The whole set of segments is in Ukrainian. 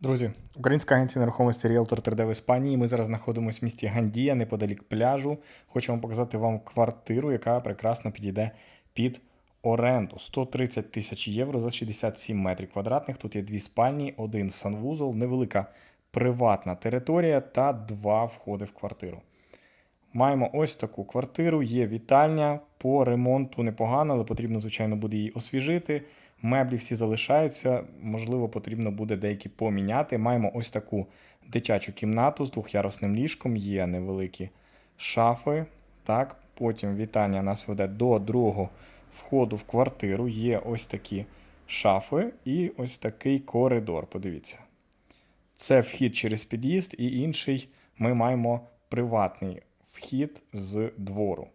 Друзі, українська агенція нерухомості Realtor 3D в Іспанії. Ми зараз знаходимося в місті Гандія, неподалік пляжу. Хочемо показати вам квартиру, яка прекрасно підійде під оренду. 130 тисяч євро за 67 метрів квадратних. Тут є дві спальні, один санвузол, невелика приватна територія та два входи в квартиру. Маємо ось таку квартиру, є вітальня. По ремонту непогано, але потрібно, звичайно, буде її освіжити. Меблі всі залишаються, можливо, потрібно буде деякі поміняти. Маємо ось таку дитячу кімнату з двохярусним ліжком, є невеликі шафи. Так, потім вітання нас веде до другого входу в квартиру. Є ось такі шафи і ось такий коридор. Подивіться. Це вхід через під'їзд, і інший ми маємо приватний вхід з двору.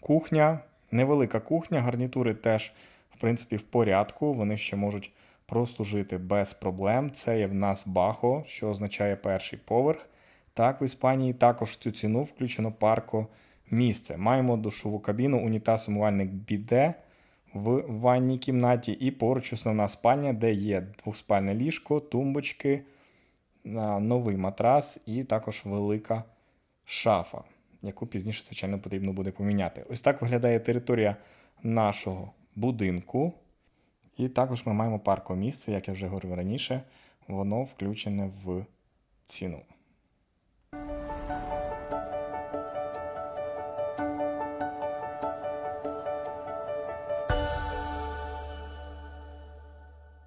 Кухня, невелика кухня, гарнітури теж, в принципі, в порядку. Вони ще можуть прослужити без проблем. Це є в нас бахо, що означає перший поверх. Так, в Іспанії також в цю ціну включено парко місце. Маємо душову кабіну, унітаз, умивальник біде в ванній кімнаті, і поруч основна спальня, де є двоспальне ліжко, тумбочки, новий матрас і також велика шафа, яку пізніше, звичайно, потрібно буде поміняти. Ось так виглядає територія нашого будинку. І також ми маємо паркомісце, як я вже говорив раніше, воно включене в ціну.